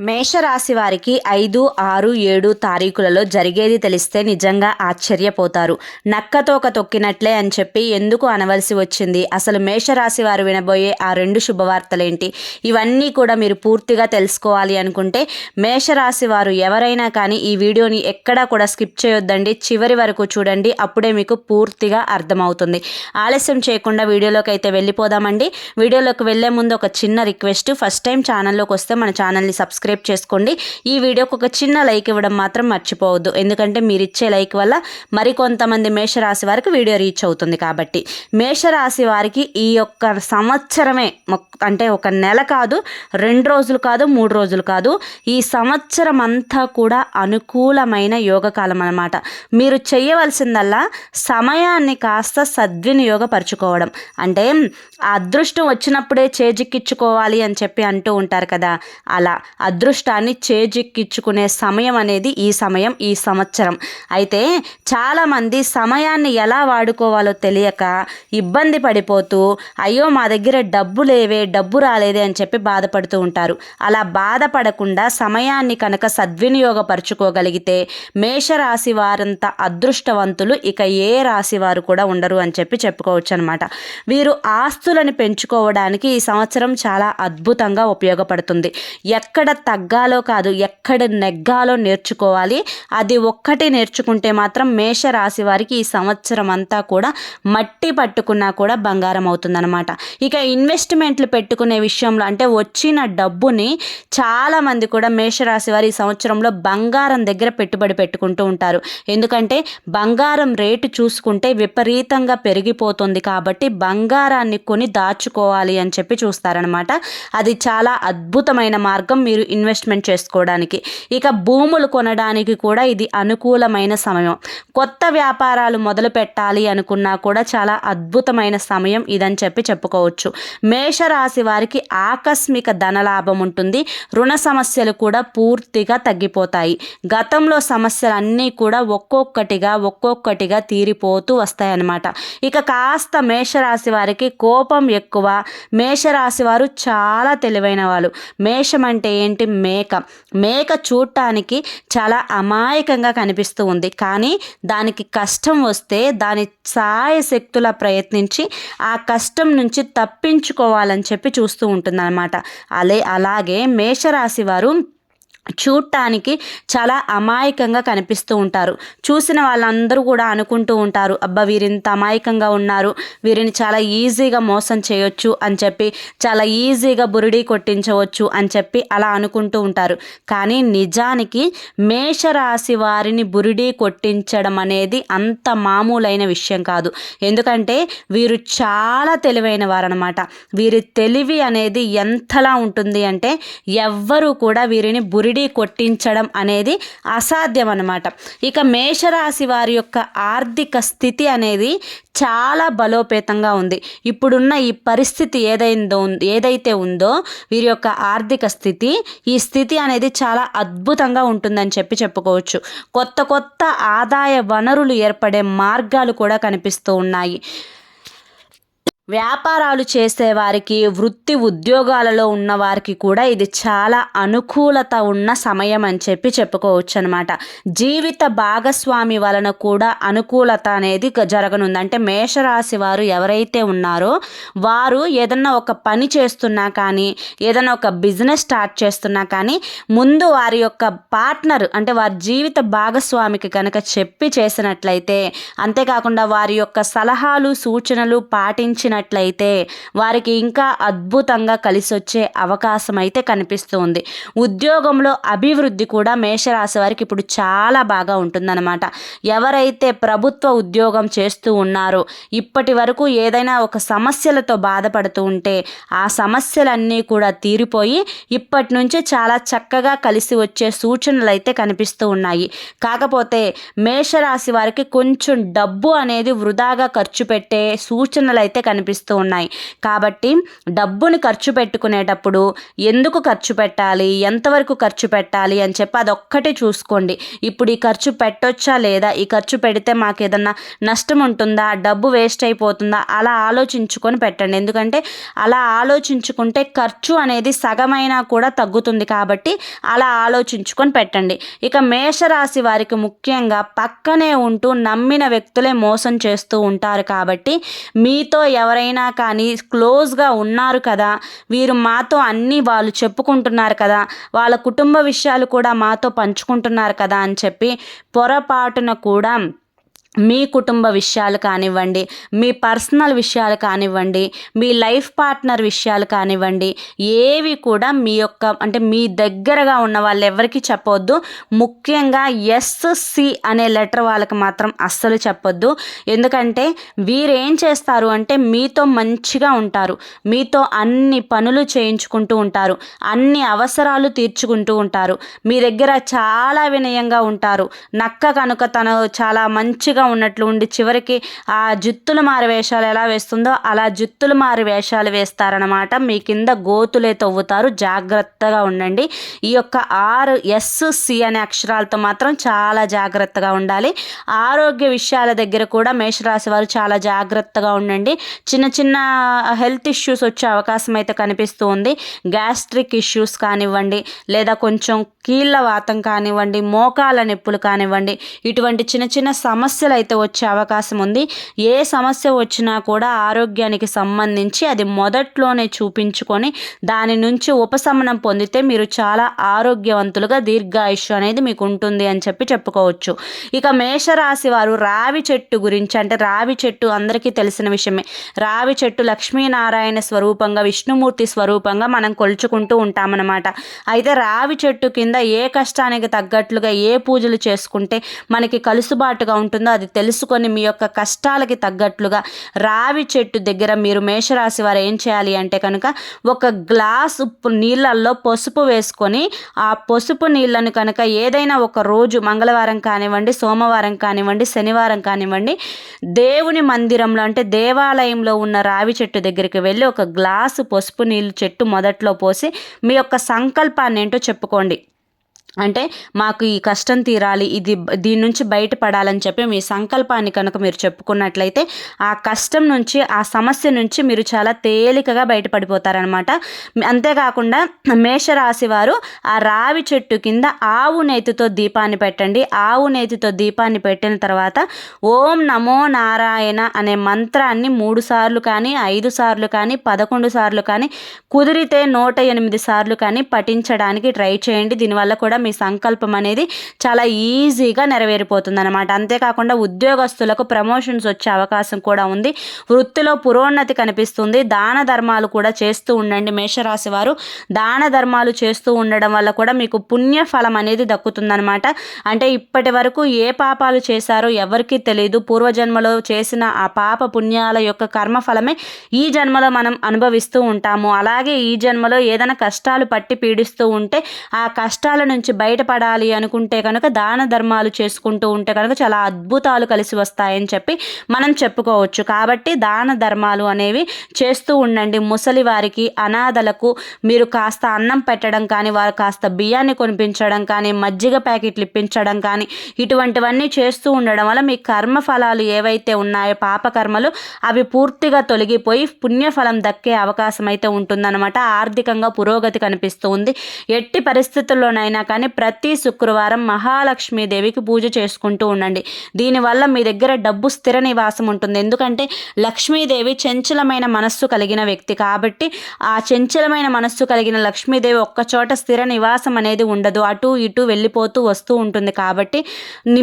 మేషరాశి వారికి ఐదు ఆరు ఏడు తారీఖులలో జరిగేది తెలిస్తే నిజంగా ఆశ్చర్యపోతారు. నక్కతోక తొక్కినట్లే అని చెప్పి ఎందుకు అనవలసి వచ్చింది? అసలు మేషరాశి వారు వినబోయే ఆ రెండు శుభవార్తలేంటి? ఇవన్నీ కూడా మీరు పూర్తిగా తెలుసుకోవాలి అనుకుంటే మేషరాశి వారు ఎవరైనా కానీ ఈ వీడియోని ఎక్కడా కూడా స్కిప్ చేయొద్దండి. చివరి వరకు చూడండి అప్పుడే మీకు పూర్తిగా అర్థమవుతుంది. ఆలస్యం చేయకుండా వీడియోలోకి అయితే వెళ్ళిపోదామండి. వీడియోలోకి వెళ్ళే ముందు ఒక చిన్న రిక్వెస్ట్. ఫస్ట్ టైం ఛానల్లోకి వస్తే మన ఛానల్ని సబ్స్క్రైబ్ సబ్స్క్రైబ్ చేసుకోండి. ఈ వీడియోకి ఒక చిన్న లైక్ ఇవ్వడం మాత్రం మర్చిపోవద్దు. ఎందుకంటే మీరు ఇచ్చే లైక్ వల్ల మరికొంతమంది మేషరాశి వారికి వీడియో రీచ్ అవుతుంది కాబట్టి. మేషరాశి వారికి ఈ యొక్క సంవత్సరమే అంటే ఒక నెల కాదు రెండు రోజులు కాదు మూడు రోజులు కాదు ఈ సంవత్సరం అంతా కూడా అనుకూలమైన యోగకాలం అనమాట మీరు చేయవలసిందల్లా సమయాన్ని కాస్త సద్వినియోగపరచుకోవడం. అంటే అదృష్టం వచ్చినప్పుడే చేజిక్కించుకోవాలి అని చెప్పి అంటూ ఉంటారు కదా. అలా అదృష్టాన్ని చేజిక్కించుకునే సమయం అనేది ఈ సమయం ఈ సంవత్సరం. అయితే చాలామంది సమయాన్ని ఎలా వాడుకోవాలో తెలియక ఇబ్బంది పడిపోతూ అయ్యో మా దగ్గర డబ్బు లేవే డబ్బు రాలేదే అని చెప్పి బాధపడుతూ ఉంటారు. అలా బాధపడకుండా సమయాన్ని కనుక సద్వినియోగపరుచుకోగలిగితే మేషరాశి వారంత అదృష్టవంతులు ఇక ఏ రాశి వారు కూడా ఉండరు అని చెప్పి చెప్పుకోవచ్చు అనమాట వీరు ఆస్తులను పెంచుకోవడానికి ఈ సంవత్సరం చాలా అద్భుతంగా ఉపయోగపడుతుంది. ఎక్కడ తగ్గాలో కాదు ఎక్కడ నెగ్గాలో నేర్చుకోవాలి. అది ఒక్కటి నేర్చుకుంటే మాత్రం మేషరాశి వారికి ఈ సంవత్సరం అంతా కూడా మట్టి పట్టుకున్నా కూడా బంగారం అవుతుందన్నమాట. ఇక ఇన్వెస్ట్మెంట్లు పెట్టుకునే విషయంలో అంటే వచ్చిన డబ్బుని చాలామంది కూడా మేషరాశి వారి ఈ సంవత్సరంలో బంగారం దగ్గర పెట్టుబడి పెట్టుకుంటూ ఉంటారు. ఎందుకంటే బంగారం రేటు చూసుకుంటే విపరీతంగా పెరిగిపోతుంది కాబట్టి బంగారాన్ని కొని దాచుకోవాలి అని చెప్పి చూస్తారనమాట అది చాలా అద్భుతమైన మార్గం. మీరు ఇన్వెస్ట్మెంట్ చేసుకోవడానికి. ఇక భూములు కొనడానికి కూడా ఇది అనుకూలమైన సమయం. కొత్త వ్యాపారాలు మొదలు పెట్టాలి అనుకున్నా కూడా చాలా అద్భుతమైన సమయం ఇదని చెప్పి చెప్పుకోవచ్చు. మేషరాశి వారికి ఆకస్మిక ధనలాభం ఉంటుంది. రుణ సమస్యలు కూడా పూర్తిగా తగ్గిపోతాయి. గతంలో సమస్యలు అన్నీ కూడా ఒక్కొక్కటిగా ఒక్కొక్కటిగా తీరిపోతూ వస్తాయన్నమాట. ఇక కాస్త మేషరాశి వారికి కోపం ఎక్కువ. మేషరాశి వారు చాలా తెలివైన వాళ్ళు. మేషం అంటే ఏంటి? మేక. మేక చూడటానికి చాలా అమాయకంగా కనిపిస్తూ ఉంది. కానీ దానికి కష్టం వస్తే దాని సాయ శక్తుల ప్రయత్నించి ఆ కష్టం నుంచి తప్పించుకోవాలని చెప్పి చూస్తూ ఉంటుందన్నమాట. అలే అలాగే మేషరాశి వారు చూడటానికి చాలా అమాయకంగా కనిపిస్తూ ఉంటారు. చూసిన వాళ్ళందరూ కూడా అనుకుంటూ ఉంటారు అబ్బా వీరింత అమాయకంగా ఉన్నారు వీరిని చాలా ఈజీగా మోసం చేయొచ్చు అని చెప్పి చాలా ఈజీగా బురిడి కొట్టించవచ్చు అని చెప్పి అలా అనుకుంటూ ఉంటారు. కానీ నిజానికి మేషరాశి వారిని బురిడి కొట్టించడం అనేది అంత మామూలైన విషయం కాదు. ఎందుకంటే వీరు చాలా తెలివైన వారనమాట వీరి తెలివి అనేది ఎంతలా ఉంటుంది అంటే ఎవ్వరూ కూడా వీరిని బురి విడి కొట్టించడం అనేది అసాధ్యం అన్నమాట ఇక మేషరాశి వారి యొక్క ఆర్థిక స్థితి అనేది చాలా బలోపేతంగా ఉంది. ఇప్పుడున్న ఈ పరిస్థితి ఏదైందో ఏదైతే ఉందో వీరి యొక్క ఆర్థిక స్థితి ఈ స్థితి అనేది చాలా అద్భుతంగా ఉంటుందని చెప్పి చెప్పుకోవచ్చు. కొత్త కొత్త ఆదాయ వనరులు ఏర్పడే మార్గాలు కూడా కనిపిస్తూ ఉన్నాయి. వ్యాపారాలు చేసేవారికి వృత్తి ఉద్యోగాలలో ఉన్నవారికి కూడా ఇది చాలా అనుకూలత ఉన్న సమయం అని చెప్పి చెప్పుకోవచ్చు అనమాట జీవిత భాగస్వామి వలన కూడా అనుకూలత అనేది జరగనుంది. అంటే మేషరాశి వారు ఎవరైతే ఉన్నారో వారు ఏదన్నా ఒక పని చేస్తున్నా కానీ ఏదన్నా ఒక బిజినెస్ స్టార్ట్ చేస్తున్నా కానీ ముందు వారి యొక్క పార్ట్నర్ అంటే వారి జీవిత భాగస్వామికి కనుక చెప్పి చేసినట్లయితే అంతేకాకుండా వారి యొక్క సలహాలు సూచనలు పాటించిన చేసినట్లయితే వారికి ఇంకా అద్భుతంగా కలిసి వచ్చే అవకాశం అయితే కనిపిస్తుంది. ఉద్యోగంలో అభివృద్ధి కూడా మేషరాశి వారికి ఇప్పుడు చాలా బాగా ఉంటుందన్నమాట. ఎవరైతే ప్రభుత్వ ఉద్యోగం చేస్తూ ఉన్నారో ఇప్పటి వరకు ఏదైనా ఒక సమస్యలతో బాధపడుతూ ఉంటే ఆ సమస్యలన్నీ కూడా తీరిపోయి ఇప్పటి నుంచి చాలా చక్కగా కలిసి వచ్చే సూచనలు అయితే కనిపిస్తూ ఉన్నాయి. కాకపోతే మేషరాశి వారికి కొంచెం డబ్బు అనేది వృధాగా ఖర్చు పెట్టే సూచనలు అయితే కనిపి కనిపిస్తూ ఉన్నాయి. కాబట్టి డబ్బుని ఖర్చు పెట్టుకునేటప్పుడు ఎందుకు ఖర్చు పెట్టాలి? ఎంతవరకు ఖర్చు పెట్టాలి అని చెప్పి అదొక్కటే చూసుకోండి. ఇప్పుడు ఈ ఖర్చు పెట్టొచ్చా లేదా? ఈ ఖర్చు పెడితే మాకు ఏదన్నా నష్టం ఉంటుందా? డబ్బు వేస్ట్ అయిపోతుందా? అలా ఆలోచించుకొని పెట్టండి. ఎందుకంటే అలా ఆలోచించుకుంటే ఖర్చు అనేది సగమైనా కూడా తగ్గుతుంది కాబట్టి అలా ఆలోచించుకొని పెట్టండి. ఇక మేషరాశి వారికి ముఖ్యంగా పక్కనే ఉంటూ నమ్మిన వ్యక్తులే మోసం చేస్తూ ఉంటారు కాబట్టి మీతో ఎవరు ఎవరైనా కానీ క్లోజ్గా ఉన్నారు కదా వీరు మాతో అన్నీ వాళ్ళు చెప్పుకుంటున్నారు కదా వాళ్ళ కుటుంబ విషయాలు కూడా మాతో పంచుకుంటున్నారు కదా అని చెప్పి పొరపాటున కూడా మీ కుటుంబ విషయాలు కానివ్వండి మీ పర్సనల్ విషయాలు కానివ్వండి మీ లైఫ్ పార్ట్నర్ విషయాలు కానివ్వండి ఏవి కూడా మీ యొక్క అంటే మీ దగ్గరగా ఉన్న వాళ్ళు ఎవరికి చెప్పొద్దు. ముఖ్యంగా ఎస్సి అనే లెటర్ వాళ్ళకి మాత్రం అస్సలు చెప్పొద్దు. ఎందుకంటే వీరేం చేస్తారు అంటే మీతో మంచిగా ఉంటారు. మీతో అన్ని పనులు చేయించుకుంటూ ఉంటారు. అన్ని అవసరాలు తీర్చుకుంటూ ఉంటారు. మీ దగ్గర చాలా వినయంగా ఉంటారు. నక్క కనుక తను చాలా మంచిగా ఉన్నట్లు ఉండి చివరికి ఆ జుత్తులు మారి వేషాలు ఎలా వేస్తుందో అలా జుత్తులు మారి వేషాలు వేస్తారనమాట మీ కింద గోతులే తవ్వుతారు. జాగ్రత్తగా ఉండండి. ఈ యొక్క ఆరు ఎస్ సి అనే అక్షరాలతో మాత్రం చాలా జాగ్రత్తగా ఉండాలి. ఆరోగ్య విషయాల దగ్గర కూడా మేషరాశి వారు చాలా జాగ్రత్తగా ఉండండి. చిన్న చిన్న హెల్త్ ఇష్యూస్ వచ్చే అవకాశం అయితే కనిపిస్తూ ఉంది. గ్యాస్ట్రిక్ ఇష్యూస్ కానివ్వండి లేదా కొంచెం కీళ్ళ వాతం కానివ్వండి మోకాల నొప్పులు కానివ్వండి ఇటువంటి చిన్న చిన్న సమస్యలు అయితే వచ్చే అవకాశం ఉంది. ఏ సమస్య వచ్చినా కూడా ఆరోగ్యానికి సంబంధించి అది మొదట్లోనే చూపించుకొని దాని నుంచి ఉపశమనం పొందితే మీరు చాలా ఆరోగ్యవంతులుగా దీర్ఘాయుష్యం అనేది మీకు ఉంటుంది అని చెప్పి చెప్పుకోవచ్చు. ఇక మేషరాశి వారు రావి చెట్టు గురించి అంటే రావి చెట్టు అందరికీ తెలిసిన విషయమే. రావి చెట్టు లక్ష్మీనారాయణ స్వరూపంగా విష్ణుమూర్తి స్వరూపంగా మనం కొలుచుకుంటూ ఉంటామన్నమాట. అయితే రావి చెట్టు కింద ఏ కష్టానికి తగ్గట్లుగా ఏ పూజలు చేసుకుంటే మనకి కలుసుబాటుగా ఉంటుందో అది తెలుసుకొని మీ యొక్క కష్టాలకి తగ్గట్లుగా రావి చెట్టు దగ్గర మీరు మేషరాశి వారు ఏం చేయాలి అంటే కనుక ఒక గ్లాసు నీళ్ళల్లో పసుపు వేసుకొని ఆ పసుపు నీళ్ళను కనుక ఏదైనా ఒక రోజు మంగళవారం కానివ్వండి సోమవారం కానివ్వండి శనివారం కానివ్వండి దేవుని మందిరంలో అంటే దేవాలయంలో ఉన్న రావి చెట్టు దగ్గరికి వెళ్ళి ఒక గ్లాసు పసుపు నీళ్ళు చెట్టు మొదట్లో పోసి మీ యొక్క సంకల్పాన్ని ఏంటో చెప్పుకోండి. అంటే మాకు ఈ కష్టం తీరాలి ఇది దీని నుంచి బయటపడాలని చెప్పి మీ సంకల్పాన్ని కనుక మీరు చెప్పుకున్నట్లయితే ఆ కష్టం నుంచి ఆ సమస్య నుంచి మీరు చాలా తేలికగా బయటపడిపోతారనమాట. అంతేకాకుండా మేషరాశి వారు ఆ రావి చెట్టు కింద ఆవు నేతితో దీపాన్ని పెట్టండి. ఆవు నేతితో దీపాన్ని పెట్టిన తర్వాత ఓం నమో నారాయణ అనే మంత్రాన్ని మూడు సార్లు కానీ ఐదు సార్లు కానీ పదకొండు సార్లు కానీ కుదిరితే నూట ఎనిమిది సార్లు కానీ పఠించడానికి ట్రై చేయండి. దీనివల్ల కూడా మీ సంకల్పం అనేది చాలా ఈజీగా నెరవేరిపోతుంది అనమాట అంతేకాకుండా ఉద్యోగస్తులకు ప్రమోషన్స్ వచ్చే అవకాశం కూడా ఉంది. వృత్తిలో పురోన్నతి కనిపిస్తుంది. దాన ధర్మాలు కూడా చేస్తూ ఉండండి మేషరాశి వారు. దాన ధర్మాలు చేస్తూ ఉండడం వల్ల కూడా మీకు పుణ్య ఫలం అనేది దక్కుతుందనమాట అంటే ఇప్పటి వరకు ఏ పాపాలు చేశారో ఎవరికీ తెలియదు పూర్వజన్మలో చేసిన ఆ పాప పుణ్యాల యొక్క కర్మ ఫలమే ఈ జన్మలో మనం అనుభవిస్తూ ఉంటాము. అలాగే ఈ జన్మలో ఏదైనా కష్టాలు పట్టి పీడిస్తూ ఉంటే ఆ కష్టాల నుంచి నుంచి బయటపడాలి అనుకుంటే కనుక దాన ధర్మాలు చేసుకుంటూ ఉంటే కనుక చాలా అద్భుతాలు కలిసి వస్తాయని చెప్పి మనం చెప్పుకోవచ్చు. కాబట్టి దాన ధర్మాలు అనేవి చేస్తూ ఉండండి. ముసలి వారికి అనాథలకు మీరు కాస్త అన్నం పెట్టడం కానీ వారు కాస్త బియ్యాన్ని కొనిపించడం కానీ మజ్జిగ ప్యాకెట్లు ఇప్పించడం కానీ ఇటువంటివన్నీ చేస్తూ ఉండడం వల్ల మీ కర్మ ఫలాలు ఏవైతే ఉన్నాయో పాపకర్మలు అవి పూర్తిగా తొలగిపోయి పుణ్యఫలం దక్కే అవకాశం అయితే ఉంటుందన్నమాట. ఆర్థికంగా పురోగతి కనిపిస్తూ ఉంది. ఎట్టి పరిస్థితుల్లోనైనా కానీ కానీ ప్రతి శుక్రవారం మహాలక్ష్మీదేవికి పూజ చేసుకుంటూ ఉండండి. దీనివల్ల మీ దగ్గర డబ్బు స్థిర నివాసం ఉంటుంది. ఎందుకంటే లక్ష్మీదేవి చంచలమైన మనస్సు కలిగిన వ్యక్తి కాబట్టి ఆ చంచలమైన మనస్సు కలిగిన లక్ష్మీదేవి ఒక్కచోట స్థిర నివాసం అనేది ఉండదు. అటు ఇటు వెళ్ళిపోతూ వస్తూ ఉంటుంది కాబట్టి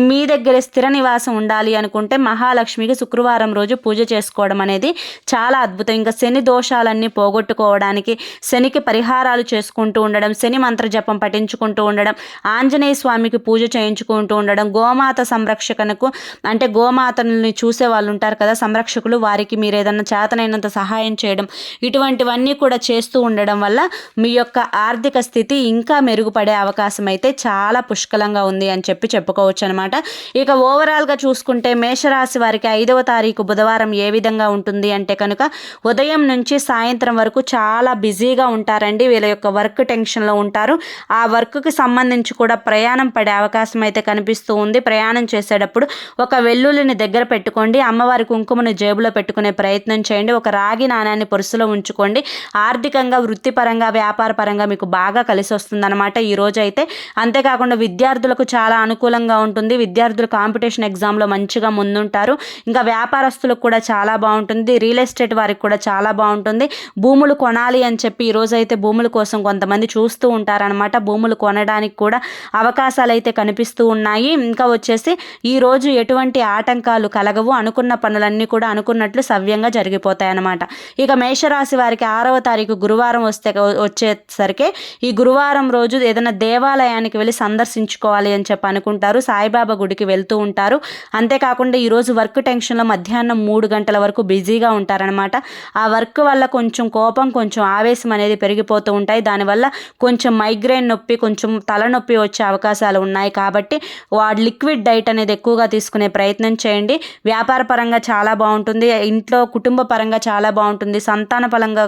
మీ దగ్గర స్థిర నివాసం ఉండాలి అనుకుంటే మహాలక్ష్మికి శుక్రవారం రోజు పూజ చేసుకోవడం అనేది చాలా అద్భుతం. ఇంకా శని దోషాలన్నీ పోగొట్టుకోవడానికి శనికి పరిహారాలు చేసుకుంటూ ఉండడం శని మంత్ర జపం పఠించుకుంటూ ఉండడం ఉండడం ఆంజనేయ స్వామికి పూజ చేయించుకుంటూ ఉండడం గోమాత సంరక్షకనకు అంటే గోమాతని చూసే వాళ్ళు ఉంటారు కదా సంరక్షకులు వారికి మీరు ఏదన్నా చేతనైనంత సహాయం చేయడం ఇటువంటివన్నీ కూడా చేస్తూ ఉండడం వల్ల మీ యొక్క ఆర్థిక స్థితి ఇంకా మెరుగుపడే అవకాశం అయితే చాలా పుష్కలంగా ఉంది అని చెప్పి చెప్పుకోవచ్చు అనమాట ఇక ఓవరాల్గా చూసుకుంటే మేషరాశి వారికి ఐదవ తారీఖు బుధవారం ఏ విధంగా ఉంటుంది అంటే కనుక ఉదయం నుంచి సాయంత్రం వరకు చాలా బిజీగా ఉంటారండి. వీళ్ళ యొక్క వర్క్ టెన్షన్లో ఉంటారు. ఆ వర్క్కి సంబంధించి సంబంధించి కూడా ప్రయాణం పడే అవకాశం అయితే కనిపిస్తూ ఉంది. ప్రయాణం చేసేటప్పుడు ఒక వెల్లుల్లిని దగ్గర పెట్టుకోండి. అమ్మవారి కుంకుమను జేబులో పెట్టుకునే ప్రయత్నం చేయండి. ఒక రాగి నాణ్యాన్ని పొరుసులో ఉంచుకోండి. ఆర్థికంగా వృత్తిపరంగా వ్యాపార పరంగా మీకు బాగా కలిసి వస్తుందన్నమాట ఈ రోజు అయితే అంతేకాకుండా విద్యార్థులకు చాలా అనుకూలంగా ఉంటుంది. విద్యార్థులు కాంపిటీషన్ ఎగ్జామ్లో మంచిగా ముందుంటారు. ఇంకా వ్యాపారస్తులకు కూడా చాలా బాగుంటుంది. రియల్ ఎస్టేట్ వారికి కూడా చాలా బాగుంటుంది. భూములు కొనాలి అని చెప్పి ఈరోజు అయితే భూముల కోసం కొంతమంది చూస్తూ ఉంటారనమాట భూములు కొనడానికి కూడా అవకాశాలు అయితే కనిపిస్తూ ఉన్నాయి. ఇంకా వచ్చేసి ఈరోజు ఎటువంటి ఆటంకాలు కలగవు. అనుకున్న పనులన్నీ కూడా అనుకున్నట్లు సవ్యంగా జరిగిపోతాయి అన్నమాట ఇక మేషరాశి వారికి ఆరవ తారీఖు గురువారం వస్తే వచ్చేసరికి ఈ గురువారం రోజు ఏదైనా దేవాలయానికి వెళ్ళి సందర్శించుకోవాలి అని చెప్పి అనుకుంటారు. సాయిబాబా గుడికి వెళ్తూ ఉంటారు. అంతేకాకుండా ఈరోజు వర్క్ టెన్షన్లో మధ్యాహ్నం మూడు గంటల వరకు బిజీగా ఉంటారనమాట ఆ వర్క్ వల్ల కొంచెం కోపం కొంచెం ఆవేశం అనేది పెరిగిపోతూ ఉంటాయి. దానివల్ల కొంచెం మైగ్రేన్ నొప్పి కొంచెం తలనొప్పి వచ్చే అవకాశాలు ఉన్నాయి కాబట్టి వాడు లిక్విడ్ డైట్ అనేది ఎక్కువగా తీసుకునే ప్రయత్నం చేయండి. వ్యాపార పరంగా చాలా బాగుంటుంది. ఇంట్లో కుటుంబ పరంగా చాలా బాగుంటుంది. సంతాన పరంగా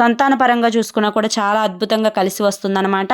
సంతాన పరంగా చూసుకున్నా కూడా చాలా అద్భుతంగా కలిసి వస్తుందన్నమాట.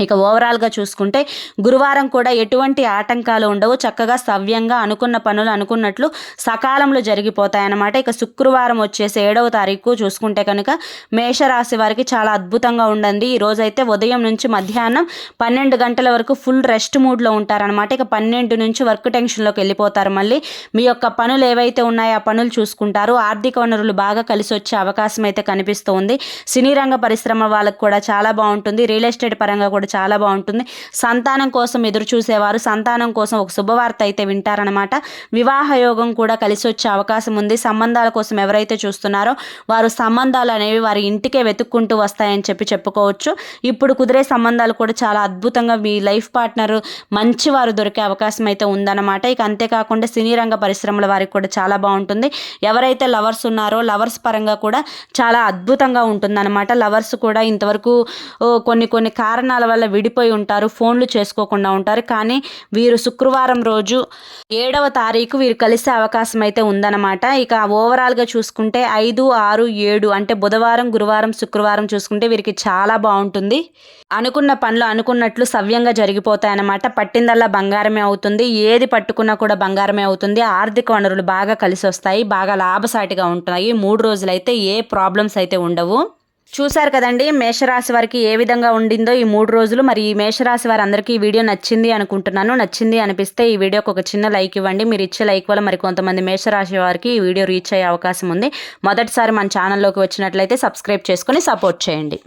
ఇక ఓవరాల్గా చూసుకుంటే గురువారం కూడా ఎటువంటి ఆటంకాలు ఉండవు. చక్కగా సవ్యంగా అనుకున్న పనులు అనుకున్నట్లు సకాలంలో జరిగిపోతాయన్నమాట. ఇక శుక్రవారం వచ్చేసి ఏడవ తారీఖు చూసుకుంటే కనుక మేషరాశి వారికి చాలా అద్భుతంగా ఉండండి. ఈరోజైతే ఉదయం నుంచి మధ్యాహ్నం పన్నెండు గంటల వరకు ఫుల్ రెస్ట్ మూడ్లో ఉంటారనమాట ఇక పన్నెండు నుంచి వర్క్ టెన్షన్లోకి వెళ్ళిపోతారు మళ్ళీ. మీ యొక్క పనులు ఏవైతే ఉన్నాయో ఆ పనులు చూసుకుంటారు. ఆర్థిక వనరులు బాగా కలిసి వచ్చే అవకాశం అయితే కనిపిస్తుంది సినీ రంగ పరిశ్రమ వాళ్ళకు కూడా చాలా బాగుంటుంది. రియల్ ఎస్టేట్ పరంగా కూడా కూడా చాలా బాగుంటుంది. సంతానం కోసం ఎదురు చూసేవారు సంతానం కోసం ఒక శుభవార్త అయితే వింటారనమాట వివాహ యోగం కూడా కలిసి వచ్చే అవకాశం ఉంది. సంబంధాల కోసం ఎవరైతే చూస్తున్నారో వారు సంబంధాలు అనేవి వారి ఇంటికే వెతుక్కుంటూ వస్తాయని చెప్పి చెప్పుకోవచ్చు. ఇప్పుడు కుదిరే సంబంధాలు కూడా చాలా అద్భుతంగా మీ లైఫ్ పార్ట్నర్ మంచి వారు దొరికే అవకాశం అయితే ఉందన్నమాట. ఇక అంతేకాకుండా సినీ రంగ పరిశ్రమల వారికి కూడా చాలా బాగుంటుంది. ఎవరైతే లవర్స్ ఉన్నారో లవర్స్ పరంగా కూడా చాలా అద్భుతంగా ఉంటుందన్నమాట. లవర్స్ కూడా ఇంతవరకు కొన్ని కొన్ని కారణాల వల్ల విడిపోయి ఉంటారు ఫోన్లు చేసుకోకుండా ఉంటారు. కానీ వీరు శుక్రవారం రోజు ఏడవ తారీఖు వీరు కలిసే అవకాశం అయితే ఉందన్నమాట. ఇక ఓవరాల్గా చూసుకుంటే ఐదు ఆరు ఏడు అంటే బుధవారం గురువారం శుక్రవారం చూసుకుంటే వీరికి చాలా బాగుంటుంది. అనుకున్న పనులు అనుకున్నట్లు సవ్యంగా జరిగిపోతాయన్నమాట. పట్టిందల్లా బంగారమే అవుతుంది. ఏది పట్టుకున్నా కూడా బంగారమే అవుతుంది. ఆర్థిక వనరులు బాగా కలిసి వస్తాయి బాగా లాభసాటిగా ఉంటాయి మూడు రోజులైతే ఏ ప్రాబ్లమ్స్ అయితే ఉండవు. చూశారు కదండి మేషరాశి వారికి ఏ విధంగా ఉండిందో ఈ మూడు రోజులు. మరి ఈ మేషరాశి వారందరికీ ఈ వీడియో నచ్చింది అనుకుంటున్నాను. నచ్చింది అనిపిస్తే ఈ వీడియోకి ఒక చిన్న లైక్ ఇవ్వండి. మీరు ఇచ్చే లైక్ వల్ల మరి కొంతమంది మేషరాశి వారికి ఈ వీడియో రీచ్ అయ్యే అవకాశం ఉంది. మొదటిసారి మన ఛానల్లోకి వచ్చినట్లయితే సబ్స్క్రైబ్ చేసుకొని సపోర్ట్ చేయండి.